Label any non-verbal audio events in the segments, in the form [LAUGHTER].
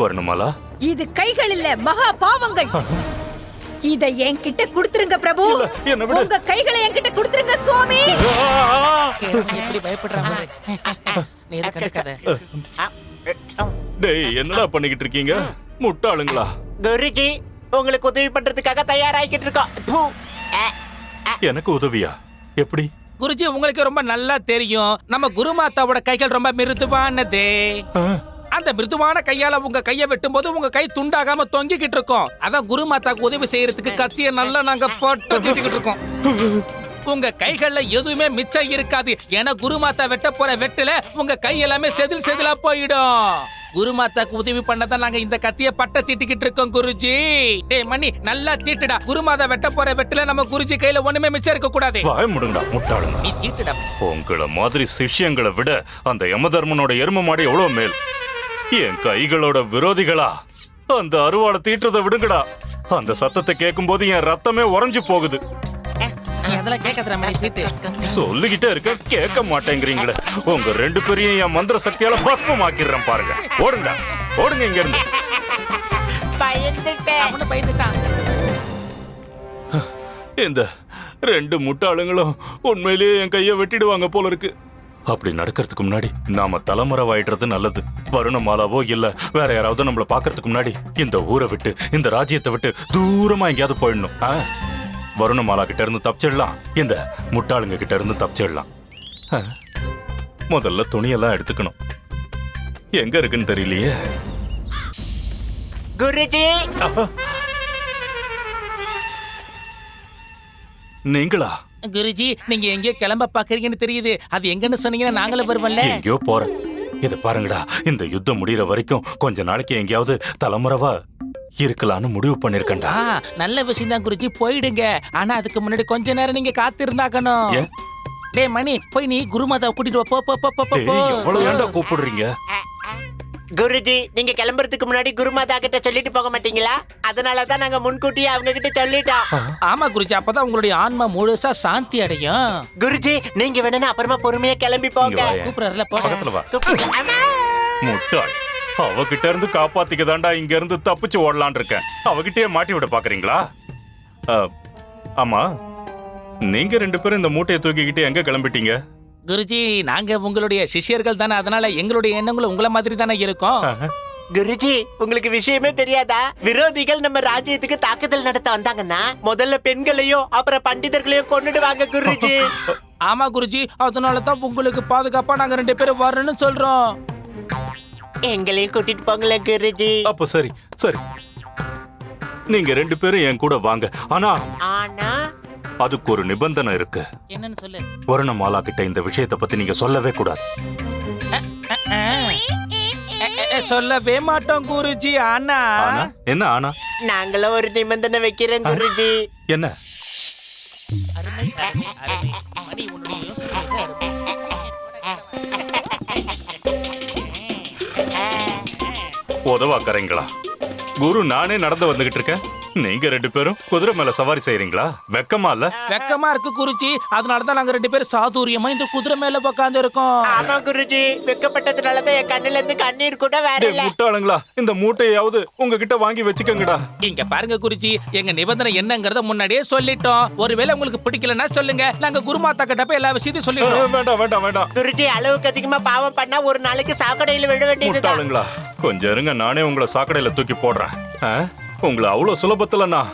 வரணுமாலா? இது கைகள் இல்ல மகா பாவங்கள். இத என்கிட்ட கொடுத்துருங்க பிரபு. இல்ல, என்னை விடு. உங்க கைகளை என்கிட்ட கொடுத்துருங்க சுவாமி. எப்படி பயப்படுறாங்க டேய் என்னடா பண்ணிக்கிட்டு இருக்கீங்க? முட்டாளுங்களா? குருஜி உங்களுக்கு உதவி பண்றதுக்காக தயாராகிட்டு இருக்கோம். எனக்கு உதவியா? எப்படி? குருஜி உங்களுக்கு ரொம்ப நல்லா தெரியும். நம்ம குருமாதாவோட கைகள் ரொம்ப மிருதுவானதே. அந்த மிருதுவான கையால உங்க கைய வெட்டும்போது உங்க கை துண்டாகாம தொங்கிக்கிட்டு இருக்கோம். அதான் குருமாதாக்கு உதவி செய்யறதுக்கு கத்திய நல்லா நாங்க போட்டு [LAUGHS] தீட்டிக்கிட்டு இருக்கோம். உங்க கைகள்ல எதுவுமே மிச்சம் இருக்காது. ஏன்னா குருமாதா வெட்ட போற வெட்டுல உங்க கை எல்லாமே செதில் செதிலா போயிடும். குருமாதாக்கு உதவி பண்ணதான் நாங்க இந்த கத்திய பட்ட தீட்டிக்கிட்டு இருக்கோம் குருஜி. டேய் மணி நல்லா தீட்டுடா. குருமாதா வெட்ட போற வெட்டுல நம்ம குருஜி கையில ஒண்ணுமே மிச்சம் இருக்க கூடாது வாய முடுங்கடா முட்டாளுங்க. நீ தீட்டுடா. உங்களை மாதிரி சிஷ்யங்களை விட அந்த யமதர்மனோட எரும மாடு எவ்வளவு மேல்? என் கைகளோட விரோதிகளா? அந்த அருவாளை தீட்டுறதை விடுங்கடா. அந்த சத்தத்தை கேட்கும்போது என் ரத்தமே உறைஞ்சு போகுது. சொல்லிக்கிட்டே இருக்க கேட்க மாட்டேங்கிறீங்களே. உங்க ரெண்டு பேரையும் என் மந்திர சக்தியால பஸ்மமாக்கிடுறேன் பாருங்க. ஓடுங்க ஓடுங்க இங்க இருந்து பயந்துட்டேன். அவனு பயந்துட்டான். இந்த ரெண்டு முட்டாளுங்களும் உண்மையிலேயே என் கையை வெட்டிடுவாங்க போல இருக்கு. அப்படி நடக்கிறதுக்கு முன்னாடி நாம தலைமுறைவாயிடுறது நல்லது. வருணமாலாவோ இல்ல வேற யாராவது நம்மள பாக்குறதுக்கு முன்னாடி இந்த ஊரை விட்டு இந்த ராஜ்யத்தை விட்டு தூரமா எங்கேயாவது போயிடணும். ஆ? வருணமாலா கிட்ட இருந்து தப்பிச்சிடலாம். இந்த முட்டாளுங்க கிட்ட இருந்து தப்பிச்சிடலாம். முதல்ல துணியெல்லாம் எடுத்துக்கணும். எங்க இருக்குன்னு தெரியலையே. குருஜி! நீங்களா? குருஜி நீங்க எங்கேயோ கிளம்ப பாக்குறீங்கன்னு தெரியுது. அது எங்கன்னு சொன்னீங்கன்னா நாங்களும் வருவோம்ல. எங்கேயோ போறேன். இத பாருங்கடா இந்த யுத்தம் முடியற வரைக்கும் கொஞ்ச நாளைக்கு எங்கேயாவது தலைமுறைவா இருக்கலாம்னு முடிவு பண்ணிருக்கேன்டா. நல்ல விஷயம் தான் குருஜி போயிடுங்க. ஆனா அதுக்கு முன்னாடி கொஞ்ச நேரம் நீங்க காத்திருந்தாக்கணும்? டேய் மணி போய் நீ குருமாதாவை கூட்டிட்டு போ போ போ, போ போ. எவ்வளவு ஏன்டா கூப்பிடுறீங்க? குருஜி நீங்க கிளம்புறதுக்கு முன்னாடி குருமாதா கிட்ட சொல்லிட்டு போக மாட்டீங்களா? அதனால தான் நாங்க முன்கூட்டியே அவங்க கிட்ட சொல்லிட்டோம் ஆமா குருஜி அப்பதான் உங்களுடைய ஆன்மா முழுசா சாந்தி அடையும். குருஜி நீங்க வேணும்னா அப்புறமா பொறுமையா கிளம்பி போங்க. இங்க வாயேன். கூப்பிடுறல போட பக்கத்துல வா. கூப்பிடு. அம்மா. முட்டாள். அவகிட்ட இருந்து காப்பாத்திக்க தாண்டா இங்க இருந்து தப்பிச்சு ஓடலான் இருக்கேன். அவகிட்டயே மாட்டி விட பாக்குறீங்களா? அ, ஆமா. நீங்க ரெண்டு பேரும் இந்த மூட்டையை தூக்கிக்கிட்டு எங்க கிளம்பிட்டீங்க? குருஜி நாங்க உங்களுடைய சிஷ்யர்கள் தானே அதனால எங்களுடைய எண்ணங்களும் உங்கள மாதிரி தானே இருக்கும்? குருஜி உங்களுக்கு விஷயமே தெரியாதா? விரோதிகள் நம்ம ராஜ்யத்துக்கு தாக்குதல் நடத்த வந்தாங்கன்னா முதல்ல பெண்களையும் அப்புறம் பண்டிதர்களையும் கொன்னுடுவாங்க குருஜி. [LAUGHS] ஆமா குருஜி அதனால தான் உங்களுக்கு பாதுகாப்பா நாங்க ரெண்டு பேரும் வரணும்னு சொல்றோம். எங்களையும் கூட்டிட்டு போங்களேன் குருஜி. அப்ப சரி சரி. நீங்க ரெண்டு பேரும் என் கூட வாங்க. ஆனா ஆனா அதுக்கு ஒரு நிபந்தனை இருக்கு. என்னன்னு சொல்லு. வருணமாலா கிட்ட இந்த விஷயத்தை பத்தி நீங்க சொல்லவே கூடாது. சொல்லவே மாட்டோம் குருஜி ஆனா. ஆனா? என்ன ஆனா? நாங்களும் ஒரு நிபந்தனை வைக்கிறேன் குருஜி. என்ன? அருமை அருமை அருமை. மணி உன்னுடைய யோசனை மிக அருமை. உதவாக்கறீங்களா? குரு நானே நடந்து வந்துகிட்டு இருக்கேன். நீங்க ரெண்டு பேரும் குதிரை மேல சவாரி செய்யறீங்களா வெக்கமா இல்ல? வெக்கமா இருக்கு குருஜி. அதனாலதான் நாங்க ரெண்டு பேரும் சாதுரியமா இந்த குதிரை மேல உட்கார்ந்து இருக்கோம் ஆமா குருஜி. வெக்கப்பட்டதுனாலதான் என் கண்ணுல இருந்து கண்ணீர் கூட டேய், வரல முட்டாளுங்களா? இந்த மூட்டையாவது உங்ககிட்ட வாங்கி வச்சுக்கோங்கடா. இங்க பாருங்க குருஜி எங்க நிபந்தனை என்னங்கறத முன்னாடியே சொல்லிட்டோம். ஒருவேளை உங்களுக்கு பிடிக்கலன்னா சொல்லுங்க. நாங்க குருமாத்தா கிட்ட போய் எல்லா விஷயத்தையும் சொல்லிடுறோம். வேண்டாம் வேண்டாம் வேண்டாம். குருஜி அளவுக்கு அதிகமா பாவம் பண்ணா ஒரு நாளைக்கு சாக்கடையில விட வேண்டியதுதான். முட்டாளுங்களா? கொஞ்சம் இருங்க நானே உங்களை சாக்கடையில தூக்கி போடுறேன். ஆ? உங்களை அவ்வளவு சுலபத்துல நான்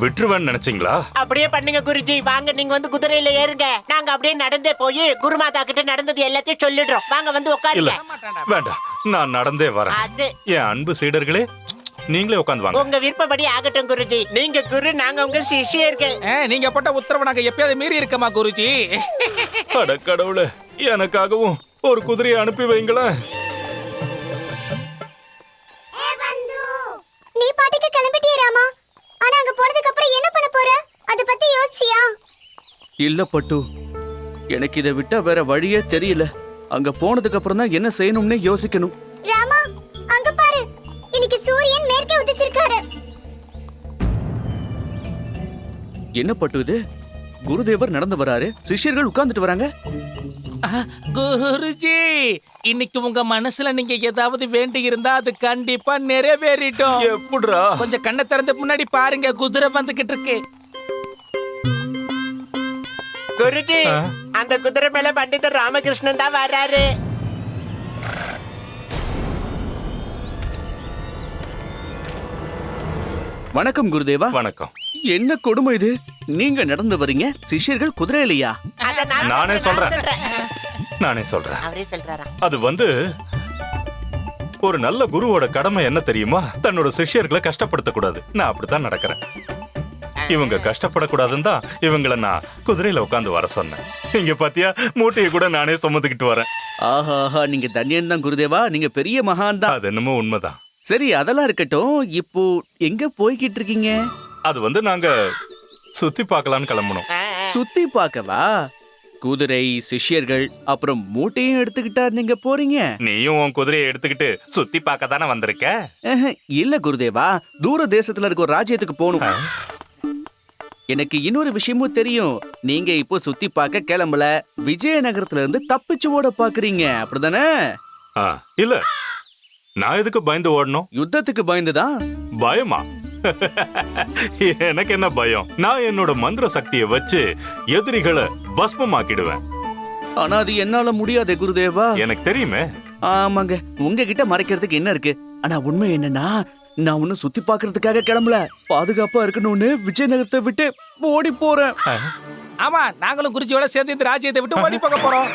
விட்டுருவேன்னு நினைச்சீங்களா? அப்படியே பண்ணுங்க குருஜி. வாங்க நீங்க வந்து குதிரையில ஏறுங்க. நாங்க அப்படியே நடந்தே போய் குருமாதா கிட்ட நடந்தது எல்லாத்தையும் சொல்லிடுறோம். வாங்க வந்து இல்ல உட்காருங்க வேண்டாம். நான் நடந்தே வரேன். அது என் அன்பு சீடர்களே நீங்களே உட்காந்து வாங்க. உங்க விருப்பப்படி ஆகட்டும் குருஜி. நீங்க குரு நாங்க உங்க சிஷ்யர்கள். ஆ, நீங்க போட்ட உத்தரவு நாங்க எப்பயாவது மீறி இருக்கமா குருஜி? அட கடவுளே எனக்காகவும் ஒரு குதிரையை அனுப்பி வைங்களேன். நீ பாட்டுக்கு கிளம்பிட்டியே ராமா. ஆனா அங்க போனதுக்கு அப்புறம் என்ன பண்ண போற? அத பத்தி யோசிச்சியா? இல்ல பட்டு. எனக்கு இதை விட்டா வேற வழியே தெரியல. அங்க போனதுக்கு அப்புறம் தான் என்ன செய்யணும்னு யோசிக்கணும். ராமா அங்க பாரு. இன்னைக்கு சூரியன் மேற்கே உதிச்சிருக்காரு. என்ன பட்டு இது? குருதேவர் நடந்து வராரு. சிஷ்யர்கள் உட்கார்ந்துட்டு வராங்க. குருஜி இன்னைக்கு உங்க மனசுல நீங்க ஏதாவது வேண்டி இருந்தா அது கண்டிப்பா நிறைவேறிட்டோம் எப்படிரா கொஞ்சம் கண்ணை திறந்து முன்னாடி பாருங்க குதிரை வந்துகிட்டு இருக்கு. குருஜி அந்த குதிரை மேல பண்டிதர் ராமகிருஷ்ணன் தான் வர்றாரு. வணக்கம் குருதேவா. வணக்கம். என்ன கொடுமை இது? நீங்க நடந்து வரீங்க சிஷ்யர்கள் குதிரையிலையா? அத நான் நானே சொல்றேன். நானே சொல்றேன். அவரே சொல்றாரா? அது வந்து ஒரு நல்ல குருவோட கடமை என்ன தெரியுமா? தன்னோட சிஷ்யர்களை கஷ்டப்படுத்த கூடாது நான் அப்படித்தான் நடக்கிறேன். இவங்க கஷ்டப்படக்கூடாதுன்னு தான் இவங்கள நான் குதிரையில உட்காந்து வர சொன்னேன். இங்க பாத்தியா? மூட்டையை கூட நானே சுமந்துக்கிட்டு வரேன். ஆஹா ஆஹா நீங்க தன்யன் தான் குருதேவா? நீங்க பெரிய மகான் தான். அது என்னமோ உண்மைதான். சரி அதெல்லாம் இருக்கட்டும். இப்போ எங்க போய்கிட்டு இருக்கீங்க? அது வந்து நாங்க சுத்தி பார்க்கலான்னு கிளம்பணும் சுத்தி பார்க்கவா? குதிரை சிஷ்யர்கள் அப்புறம் மூட்டையும் எடுத்துக்கிட்டா நீங்க போறீங்க. நீயும் உன் குதிரையை எடுத்துக்கிட்டு சுத்தி பார்க்க தானே வந்திருக்க இல்ல குருதேவா. தூர தேசத்துல இருக்க ஒரு ராஜ்யத்துக்கு போகணும். எனக்கு இன்னொரு விஷயமும் தெரியும். நீங்க இப்போ சுத்தி பார்க்க கிளம்பல. விஜயநகரத்துல இருந்து தப்பிச்சு ஓட பாக்குறீங்க அப்படிதானே? இல்ல. நான் எதுக்கு பயந்து ஓடணும்? யுத்தத்துக்கு பயந்துதான். பயமா? [LAUGHS] எனக்கு என்ன பயம்? நான் என்னோட மந்திர சக்தியை வச்சு எதிரிகளை பஸ்மமாக்கிடுவேன். ஆனா அது என்னால முடியாதே குருதேவா. எனக்கு தெரியுமே. ஆமாங்க உங்ககிட்ட மறைக்கிறதுக்கு என்ன இருக்கு? ஆனா உண்மை என்னன்னா நான் ஒன்னும் சுத்தி பார்க்கிறதுக்காக கிளம்பல. பாதுகாப்பா இருக்கணும்னு விஜயநகரத்தை விட்டு ஓடி போறேன். ஆமா நாங்களும் குருஜியோட சேர்ந்து இந்த ராஜ்யத்தை விட்டு ஓடி போக போறோம்.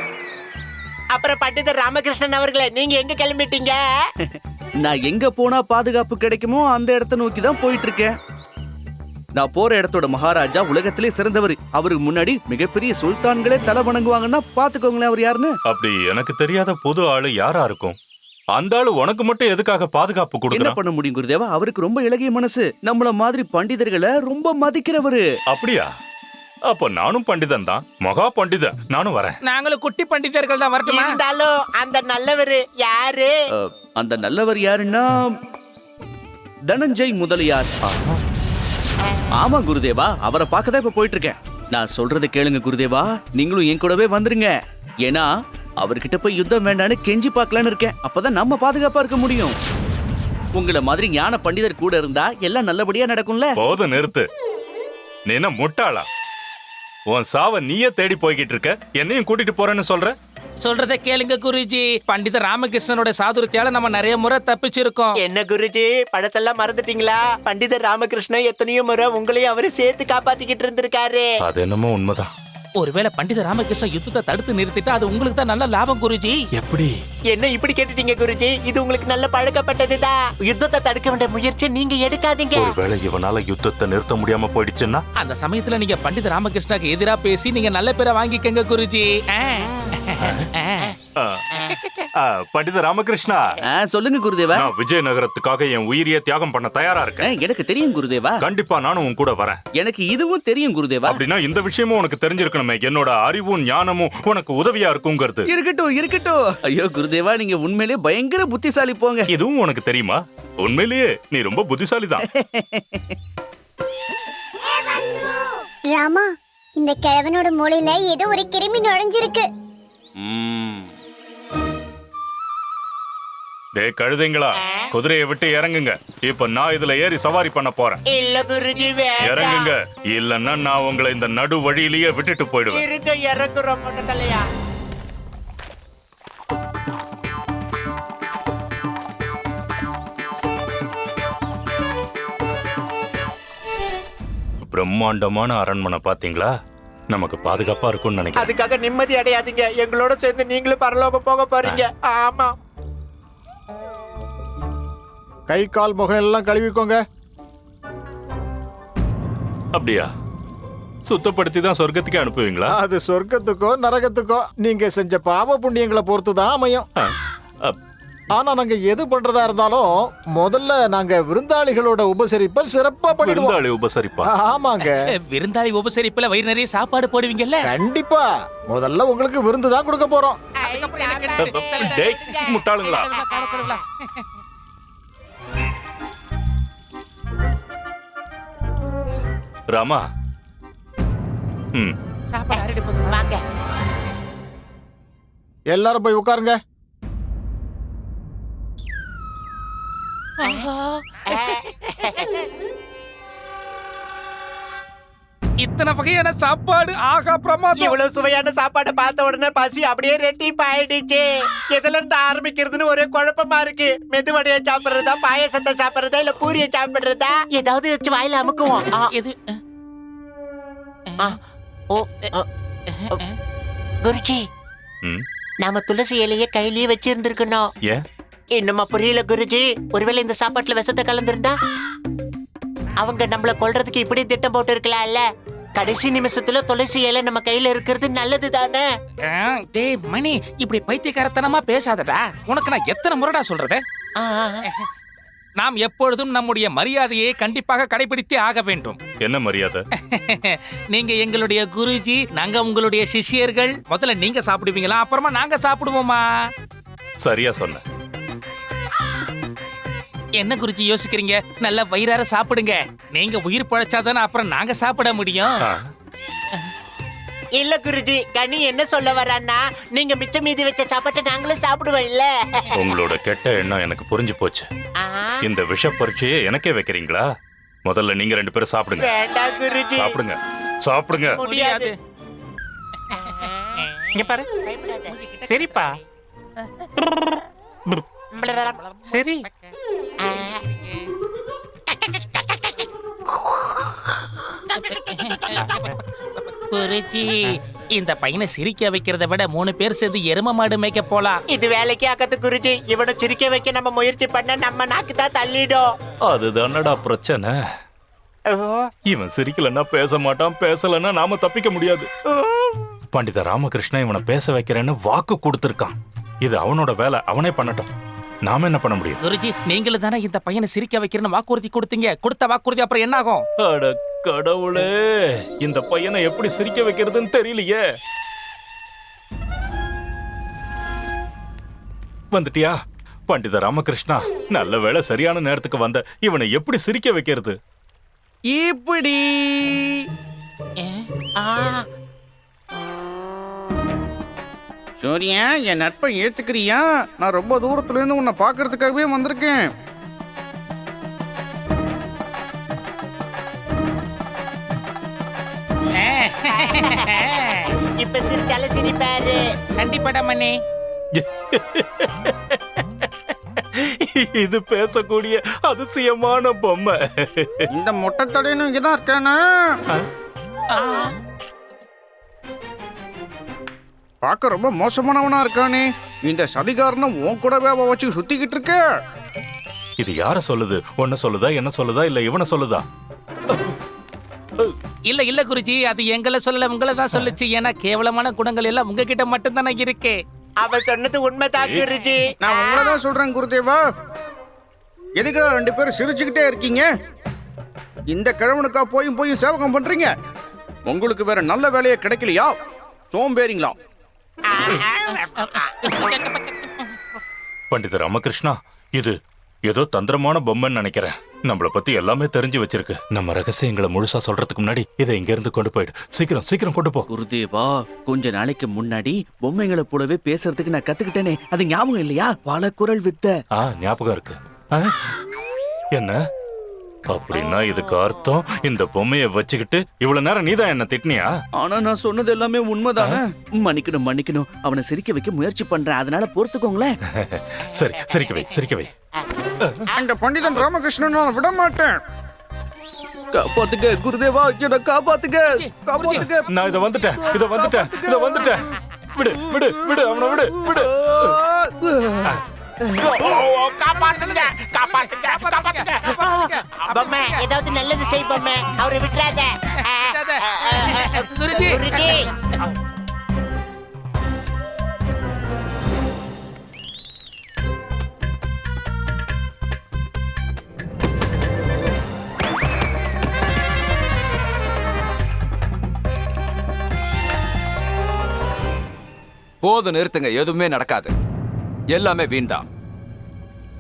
அப்புறம் பண்டிதர் ராமகிருஷ்ணன் அவர்களே நீங்க எங்க கிளம்பிட்டீங்க? [LAUGHS] நான் எங்க போனா பாதுகாப்பு கிடைக்குமோ அந்த இடத்த நோக்கி தான் போயிட்டு இருக்கேன் நான் போற இடத்தோட மகாராஜா உலகத்திலே சிறந்தவர். அவருக்கு முன்னாடி மிகப்பெரிய சுல்தான்களே தலை வணங்குவாங்கன்னா பாத்துக்கோங்களேன் அவர் யாருன்னு. அப்படி எனக்கு தெரியாத புது ஆளு யாரா இருக்கும்? அந்த ஆளு உனக்கு மட்டும் எதுக்காக பாதுகாப்பு என்ன பண்ண முடியும் குருதேவா? அவருக்கு ரொம்ப இலகிய மனசு. நம்மள மாதிரி பண்டிதர்களை ரொம்ப மதிக்கிறவரு. அப்படியா? அப்ப நானும் பண்டிதன் தான். மகா பண்டிதன் நானும் வரேன். நாங்களும் குட்டி பண்டிதர்கள் தான் வரட்டுமா? இருந்தாலும் அந்த நல்லவரு யாரு? அஹ், அந்த நல்லவர் யாருன்னா தனஞ்சய் முதலியார். ஆமா குருதேவா. அவரை பார்க்க தான் இப்ப போயிட்டு இருக்கேன் நான் சொல்றதை கேளுங்க குருதேவா. நீங்களும் என் கூடவே வந்துருங்க. ஏன்னா அவர்கிட்ட போய் யுத்தம் வேண்டான்னு கெஞ்சி பார்க்கலான்னு இருக்கேன். அப்பதான் நம்ம பாதுகாப்பா இருக்க முடியும். உங்கள மாதிரி ஞான பண்டிதர் கூட இருந்தா எல்லாம் நல்லபடியா நடக்கும்ல? போதும் நிறுத்து. நீ என்ன முட்டாளா? உன் சாவ நீயே தேடி போய்கிட்டு இருக்க. என்னையும் கூட்டிட்டு போறேன்னு சொல்ற? சொல்றத கேளுங்க குருஜி. பண்டித ராமகிருஷ்ணனோட சாதுரியத்தால நம்ம நிறைய முறை தப்பிச்சிருக்கோம். என்ன குருஜி? படத்தெல்லாம் மறந்துட்டீங்களா? பண்டிதர் ராமகிருஷ்ணன் எத்தனையோ முறை உங்களையும் அவரு சேர்த்து காப்பாத்திக்கிட்டு இருந்திருக்காரு. அது என்னமோ உண்மைதான். ஒருவேளை பண்டித ராமகிருஷ்ணன் யுத்தத்தை தடுத்து நிறுத்திட்டா அது உங்களுக்கு தான் நல்ல லாபம் குருஜி. எப்படி? என்ன இப்படி கேட்டுட்டீங்க குருஜி? இது உங்களுக்கு நல்ல பழக்கப்பட்டதுதான் யுத்தத்தை தடுக்க வேண்டிய முயற்சி நீங்க எடுக்காதீங்க. ஒருவேளை இவனால யுத்தத்தை நிறுத்த முடியாம போயிடுச்சுன்னா? அந்த சமயத்துல நீங்க பண்டித ராமகிருஷ்ணாக்கு எதிரா பேசி நீங்க நல்ல பேரை வாங்கிக்கங்க குருஜி. ஆ. பண்டித ராமகிருஷ்ணா. ஆ, சொல்லுங்க குருதேவா. நான் விஜயநகரத்துக்காக என் உயிரியை தியாகம் பண்ண தயாரா இருக்கேன். எனக்கு தெரியும் குருதேவா. கண்டிப்பா நானும் உன் கூட வரேன். எனக்கு இதுவும் தெரியும் குருதேவா. அப்படின்னா இந்த விஷயமும் உனக்கு தெரிஞ்சிருக்கணுமே. என்னோட அறிவும் ஞானமும் உனக்கு உதவியா இருக்குங்கிறது. இருக்கட்டும் இருக்கட்டும். ஐயோ குருதேவா நீங்க உண்மையிலே பயங்கர புத்திசாலி போங்க. இதுவும் உனக்கு தெரியுமா? உண்மையிலேயே நீ ரொம்ப புத்திசாலிதான். ராமா இந்த கிழவனோட மூளையில ஏதோ ஒரு கிருமி நுழைஞ்சிருக்கு. டேய் கழுதைங்களா குதிரையை விட்டு இறங்குங்க. இப்ப நான் இதுல ஏறி சவாரி பண்ண போறேன். இல்ல குருஜி. இறங்குங்க. இல்லன்னா நான் உங்களை இந்த நடு வழியிலேயே விட்டுட்டு போயிடுவேன். இருக்க இறக்குறோம் பொண்ணு தலையா பிரம்மாண்டமான அரண்மனை பாத்தீங்களா? நமக்கு பாதுகாப்பா இருக்கும்னு நினைக்கிறேன். அதுக்காக நிம்மதி அடையாதீங்க. எங்களோட சேர்ந்து நீங்களும் பரலோகம் போக போறீங்க. ஆமா. கை கால் முகம் எல்லாம் கழுவிக்கோங்க. அப்படியா? சுத்தப்படுத்தி தான் சொர்க்கத்துக்கே அனுப்புவீங்களா? அது சொர்க்கத்துக்கோ நரகத்துக்கோ நீங்க செஞ்ச பாவ புண்ணியங்களை பொறுத்து தான் அமையும் ஆனா நாங்க எது பண்றதா இருந்தாலும் முதல்ல நாங்க விருந்தாளிகளோட உபசரிப்பை சிறப்பா பண்ணிடுவோம். விருந்தாளி உபசரிப்பா? ஆமாங்க. [LAUGHS] விருந்தாளி உபசரிப்புல வயிறு நிறைய சாப்பாடு போடுவீங்கல்ல? கண்டிப்பா. முதல்ல உங்களுக்கு விருந்து தான் கொடுக்க போறோம். [LAUGHS] டேய் முட்டாளுங்களா? ராமா. ம். சாப்பாடு எல்லாரும் போய் உட்காருங்க. இத்தனை வகையான சாப்பாடு? ஆகா பிரமாதம். இவ்வளவு சுவையான சாப்பாடை பார்த்த உடனே பசி அப்படியே ரெட்டிப்பு ஆயிடுச்சு எதுல இருந்து ஆரம்பிக்கிறதுன்னு ஒரே குழப்பமா இருக்கு. மெதுவடையை சாப்பிடுறதா பாயசத்தை சாப்பிடுறதா இல்ல பூரியை சாப்பிடுறதா? ஏதாவது வச்சு வாயில அமுக்குவோம். ஆ, எது? ஆ, ஓ அ, அ, குருஜி. ம், நாம துளசி இலைய கையிலேயே வச்சிருந்திருக்கணும். ஏன்? இன்னுமா புரியல குருஜி. ஒருவேளை இந்த சாப்பாட்டுல விஷத்தை கலந்துருந்தா? அவங்க நம்மள கொல்றதுக்கு இப்படி திட்டம் போட்டு இருக்கலாம்ல கடைசி நிமிஷத்துல துளசி இலை நம்ம கையில இருக்கிறது நல்லது தானே? ஆ, டேய் மணி இப்படி பைத்தியக்காரத்தனமா பேசாதடா. உனக்கு நான் எத்தனை முறைடா சொல்றது. நாம் எப்பொழுதும் நம்முடைய மரியாதையை கண்டிப்பாக கடைபிடித்தே ஆக வேண்டும். என்ன மரியாதை? [LAUGHS] நீங்க எங்களுடைய குருஜி நாங்க உங்களுடைய சிஷ்யர்கள். முதல்ல நீங்க சாப்பிடுவீங்களா? அப்புறமா நாங்க சாப்பிடுவோமா? சரியா சொன்ன. என்ன குருஜி யோசிக்கிறீங்க? நல்லா வயிறார சாப்பிடுங்க. நீங்க உயிர் பழைச்சாதானே அப்புறம் நாங்க சாப்பிட முடியும். இல்ல குருஜி கனி என்ன சொல்ல வரான்னா நீங்க மிச்சம் மீதி வச்ச சாப்பாட்டை நாங்களும் சாப்பிடுவோம் இல்ல உங்களோட கெட்ட எண்ணம் எனக்கு புரிஞ்சு போச்சு. இந்த விஷ பரீட்சையை எனக்கே வைக்கிறீங்களா? முதல்ல நீங்க ரெண்டு பேரும் சாப்பிடுங்க. வேண்டாம் குருஜி. சாப்பிடுங்க. சாப்பிடுங்க. முடியாது. இங்க பாரு. சரிப்பா. சரி. குருஜி இந்த பையனை சிரிக்க வைக்கிறத விட மூணு பேர் சேர்ந்து எரும மாடு மேய்க்க போலாம். இது வேலைக்கு ஆக்கத்து குருஜி. இவனை சிரிக்க வைக்க நம்ம முயற்சி பண்ண நம்ம நாக்கு தான் தள்ளிடும். அதுதானடா பிரச்சனை. இவன் சிரிக்கலன்னா பேச மாட்டான் பேசலன்னா நாம தப்பிக்க முடியாது. பண்டித ராமகிருஷ்ணன் இவனை பேச வைக்கிறேன்னு வாக்கு கொடுத்திருக்கான். இது அவனோட வேலை அவனே பண்ணட்டும். நாம என்ன பண்ண முடியும்? குருஜி நீங்களும் தானே இந்த பையனை சிரிக்க வைக்கிறேன்னு வாக்குறுதி கொடுத்தீங்க. கொடுத்த வாக்குறுதி அப்புறம் என்ன ஆகும் அட கடவுளே இந்த பையனை எப்படி சிரிக்க வைக்கிறதுன்னு தெரியலையே. வந்துட்டியா? பண்டித ராமகிருஷ்ணா நல்ல வேளை சரியான நேரத்துக்கு வந்த. இவனை எப்படி சிரிக்க வைக்கிறது? இப்படி. ஆ, சூரியா என் நட்பை ஏத்துக்கிறியா? நான் ரொம்ப தூரத்துல இருந்து உன்னை பாக்குறதுக்காகவே வந்திருக்கேன். [LAUGHS] இப்ப சிரிச்சாலும் சிரிப்பாரு. கண்டிப்பாடா மணி [LAUGHS] இது பேசக்கூடிய அதிசயமான பொம்மை. இந்த மொட்டை தடையனும் இங்கதான் இருக்கானா. பார்க்க ரொம்ப மோசமானவனா இருக்கானே. இந்த சதிகாரனும் உன் கூடவே அவ வச்சு சுத்திக்கிட்டு இருக்க. இது யார சொல்லுது? உன்ன சொல்லுதா என்ன சொல்லுதா இல்ல இவனை சொல்லுதா? இல்ல இல்ல குருஜி அது எங்களை சொல்லல உங்களை தான் சொல்லுச்சு. ஏன்னா கேவலமான குணங்கள் எல்லாம் உங்ககிட்ட மட்டும் தானே இருக்கு. அவ சொன்னது உண்மைதான் குருஜி. நான் உங்களை தான் சொல்றேன் குருதேவா. எதுக்குடா ரெண்டு பேரும் சிரிச்சுக்கிட்டே இருக்கீங்க? இந்த கிழவனுக்கா போயும் போயும் சேவகம் பண்றீங்க? உங்களுக்கு வேற நல்ல வேலையே கிடைக்கலையா? சோம்பேறிங்களா? பண்டித ராமகிருஷ்ணா இது ஏதோ தந்திரமான பொம்மைன்னு நினைக்கிறேன். நம்மள பத்தி எல்லாமே தெரிஞ்சு வச்சிருக்கு. நம்ம ரகசியங்களை முழுசா சொல்றதுக்கு முன்னாடி இதை இங்க இருந்து கொண்டு போயிடு. சீக்கிரம் சீக்கிரம் கொண்டு போ. குருதேவா கொஞ்ச நாளைக்கு முன்னாடி பொம்மைங்களை போலவே பேசுறதுக்கு நான் கத்துக்கிட்டேனே. அது ஞாபகம் இல்லையா? பல குரல் வித்த. ஆ ஞாபகம் இருக்கு? என்ன? அப்படின்னா இதுக்கு அர்த்தம் இந்த பொம்மையை வச்சுக்கிட்டு இவ்வளவு நேரம் நீதான் என்ன திட்டினியா? ஆனா நான் சொன்னது எல்லாமே உண்மைதானே? மன்னிக்கணும் மன்னிக்கணும். அவனை சிரிக்க வைக்க முயற்சி பண்றேன். அதனால பொறுத்துக்கோங்களேன். [LAUGHS] சரி சிரிக்க வை சிரிக்க வை. அந்த பண்டிதன் ராமகிருஷ்ணன் நான் விட மாட்டேன். காப்பாத்துக்க குருதேவா என்ன காப்பாத்துக்க காப்பாத்துக்க நான் இத வந்துட்டேன் இத வந்துட்டேன் இத வந்துட்டேன். விடு விடு விடு அவனை விடு விடு. காப்பாத்துங்க காப்பாத்துங்க காப்பாத்துங்க பொம்மை ஏதாவது நல்லது செய் பொம்மை அவரை விட்டுறாத குருஜி குருஜி போதும் நிறுத்துங்க எதுவுமே நடக்காது எல்லாமே வீண்தான்.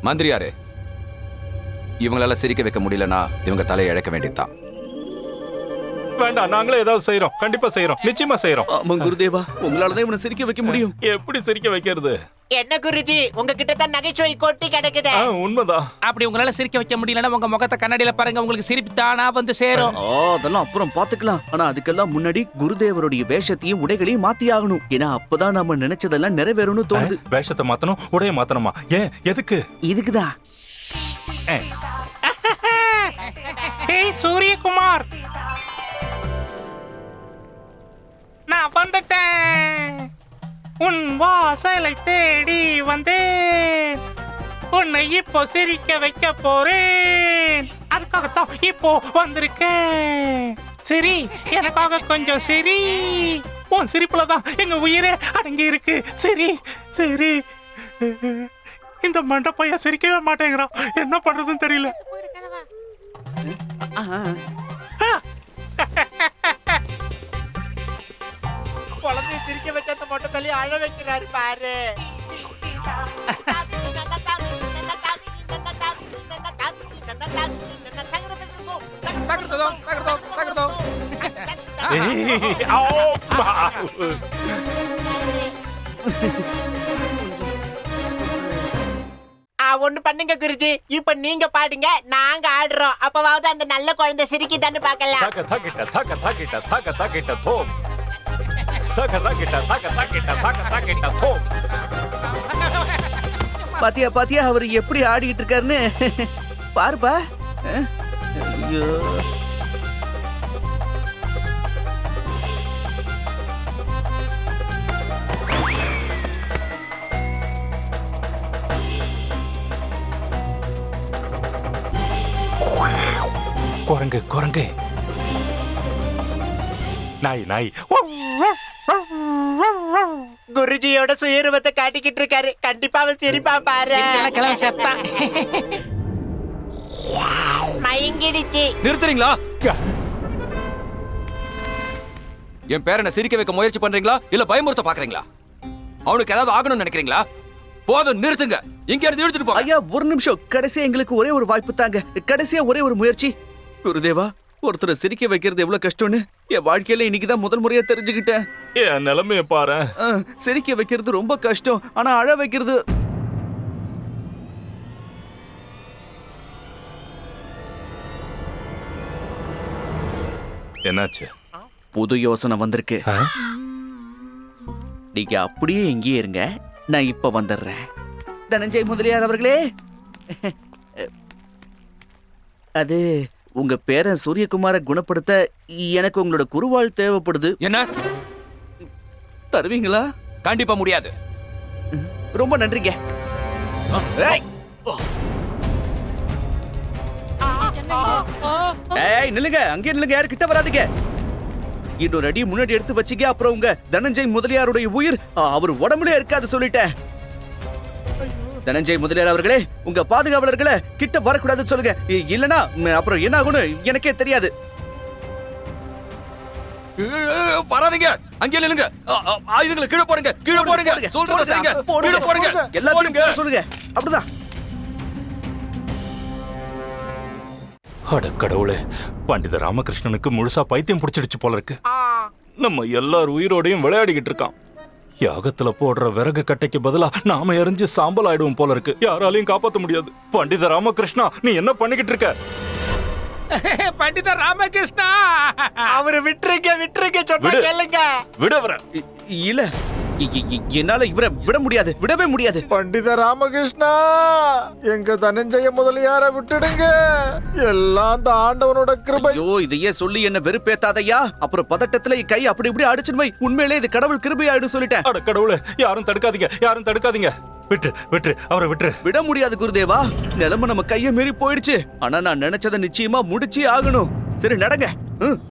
மந்திரியாரே இவங்களால சிரிக்க வைக்க முடியலனா இவங்க தலையை இழக்க வேண்டியதுதான். வேண்டாம் நாங்களே ஏதாவது செய்யறோம் கண்டிப்பா செய்யறோம் நிச்சயமா செய்யறோம் ஆமா குருதேவா உங்களாலதான் இவனை சிரிக்க வைக்க முடியும். எப்படி சிரிக்க வைக்கிறது? என்ன குருஜி? உங்ககிட்ட தான் நகைச்சுவை கொட்டி கிடக்குதே. ஆ, உண்மைதான். அப்படி உங்களால சிரிக்க வைக்க முடியலன்னா உங்க முகத்தை கண்ணாடியில பாருங்க உங்களுக்கு சிரிப்பு தானா வந்து சேரும். அதெல்லாம் அப்புறம் பாத்துக்கலாம். ஆனா அதுக்கெல்லாம் முன்னாடி குருதேவருடைய வேஷத்தையும் உடைகளையும் மாத்தி ஆகணும். ஏன்னா அப்பதான் நம்ம நினைச்சதெல்லாம் நிறைவேறும்னு தோணுது. வேஷத்தை மாத்தணும் உடைய மாத்தணுமா? ஏன் எதுக்கு? இதுக்குதான் ஏய் சூரியகுமார். நான் வந்துட்டேன். உன் வாசலை தேடி வந்தேன். உன்னை இப்போ சிரிக்க வைக்க போறேன். அதுக்காகத்தான் இப்போ வந்திருக்கேன். சரி எனக்காக கொஞ்சம் சரி. உன் சிரிப்புல தான் எங்க உயிரே அடங்கி இருக்கு சரி சரி. இந்த மண்டப்பைய சிரிக்கவே மாட்டேங்கிறான். என்ன பண்றதுன்னு தெரியல. குழந்தைய சிரிக்க வச்ச அந்த சொல்லி அழ வைக்கிறாரு பாரு. ஒண்ணு பண்ணுங்க குருஜி. இப்ப நீங்க பாடுங்க நாங்க ஆடுறோம். அப்பவாவது அந்த நல்ல குழந்தை சிரிக்குதான்னு பாக்கலாம் பாத்தியா பாத்தியா அவர் எப்படி ஆடிட்டு இருக்காருன்னு? பாருப்பா. ஐயோ. குரங்கு குரங்கு. நாய் நாய். குருஜியோட சுயரூபத்தை காட்டிக்கிட்டு இருக்காரு. கண்டிப்பா அவன் சிரிப்பான் பாரு. சிரிக்கலாம் கிளம்ப செத்தா மயங்கிடுச்சு. நிறுத்துறீங்களா? என் பேரனை சிரிக்க வைக்க முயற்சி பண்றீங்களா? இல்ல பயமுறுத்த பாக்குறீங்களா? அவனுக்கு ஏதாவது ஆகணும்னு நினைக்கிறீங்களா? போதும் நிறுத்துங்க. இங்க இருந்து இழுத்துட்டு போங்க ஐயா ஒரு நிமிஷம். கடைசியா எங்களுக்கு ஒரே ஒரு வாய்ப்பு தாங்க. கடைசியா ஒரே ஒரு முயற்சி. குருதேவா ஒருத்தரை சிரிக்க வைக்கிறது எவ்வளவு கஷ்டம்னு? என் வாழ்க்கையில இன்னைக்கு தான் முதல் முறையா தெரிஞ்சுக்கிட்டேன். என் நிலைமைய பாரு. சிரிக்க வைக்கிறது ரொம்ப கஷ்டம். ஆனா அழ வைக்கிறது என்னாச்சு? புது யோசனை வந்திருக்கு? நீங்க அப்படியே இங்கேயே இருங்க. நான் இப்ப வந்துடுறேன். தனஞ்சய் முதலியார் அவர்களே. அது உங்க பேரன் சூரியகுமாரை குணப்படுத்த எனக்கு உங்களோட குருவாள் தேவைப்படுது. என்ன? தருவீங்களா? கண்டிப்பா முடியாது. ரொம்ப நன்றிங்க. ஏய்! நில்லுங்க. அங்கே நில்லுங்க. யாரு கிட்ட வராதீங்க. இன்னொரு அடி முன்னாடி எடுத்து வச்சுக்க அப்புறம் உங்க தனஞ்சய் முதலியாருடைய உயிர். அவர் உடம்புல இருக்காது சொல்லிட்டேன். தனஞ்சய் முதலியார் அவர்களே உங்க பாதுகாவலர்களை கிட்ட வரக்கூடாதுன்னு சொல்லுங்க. இல்லனா அப்புறம் என்ன ஆகும்னு எனக்கே தெரியாது. வராதீங்க. அங்கே நில்லுங்க. ஆ, ஆ, ஆயுதங்களை கீழே போடுங்க. கீழே போடுங்க சொல்றத செய்யுங்க. கீழே போடுங்க. போட சொல்லுங்க. அப்படிதான். அட கடவுளே பண்டித ராமகிருஷ்ணனுக்கு முழுசா பைத்தியம் பிடிச்சிடுச்சு போல இருக்கு. நம்ம எல்லார் உயிரோடையும் விளையாடிக்கிட்டு இருக்கான். யாகத்துல போடுற விறகு கட்டைக்கு பதிலா நாம எரிஞ்சு சாம்பல் ஆயிடுவோம் போல இருக்கு. யாராலையும் காப்பாத்த முடியாது. பண்டித ராமகிருஷ்ணா நீ என்ன பண்ணிக்கிட்டு இருக்க? [LAUGHS] பண்டித ராமகிருஷ்ணா! அவரு விட்டுருங்க விட்டுருங்க சொன்னா. கேளுங்க. விட வர இ- இல்ல. என்னால இவரை விட முடியாது விடவே முடியாது. பண்டித ராமகிருஷ்ணா எங்க தனஞ்சய முதலியார விட்டுடுங்க. எல்லாம் அந்த ஆண்டவனோட கிருபை. ஐயோ இதையே சொல்லி என்ன வெறுப்பேத்தாதையா? அப்புறம் பதட்டத்துல கை அப்படி இப்படி அடிச்சுன்னு வை உண்மையிலே இது கடவுள் கிருபை ஆயிடும் சொல்லிட்டேன். அட கடவுளே யாரும் தடுக்காதீங்க யாரும் தடுக்காதீங்க. விட்டு விட்டு அவரை விட்டுரு. விட முடியாது குருதேவா. நிலைமை நம்ம கைய மீறி போயிடுச்சு. ஆனா நான் நினைச்சதை நிச்சயமா முடிச்சே ஆகணும். சரி நடங்க. ம்.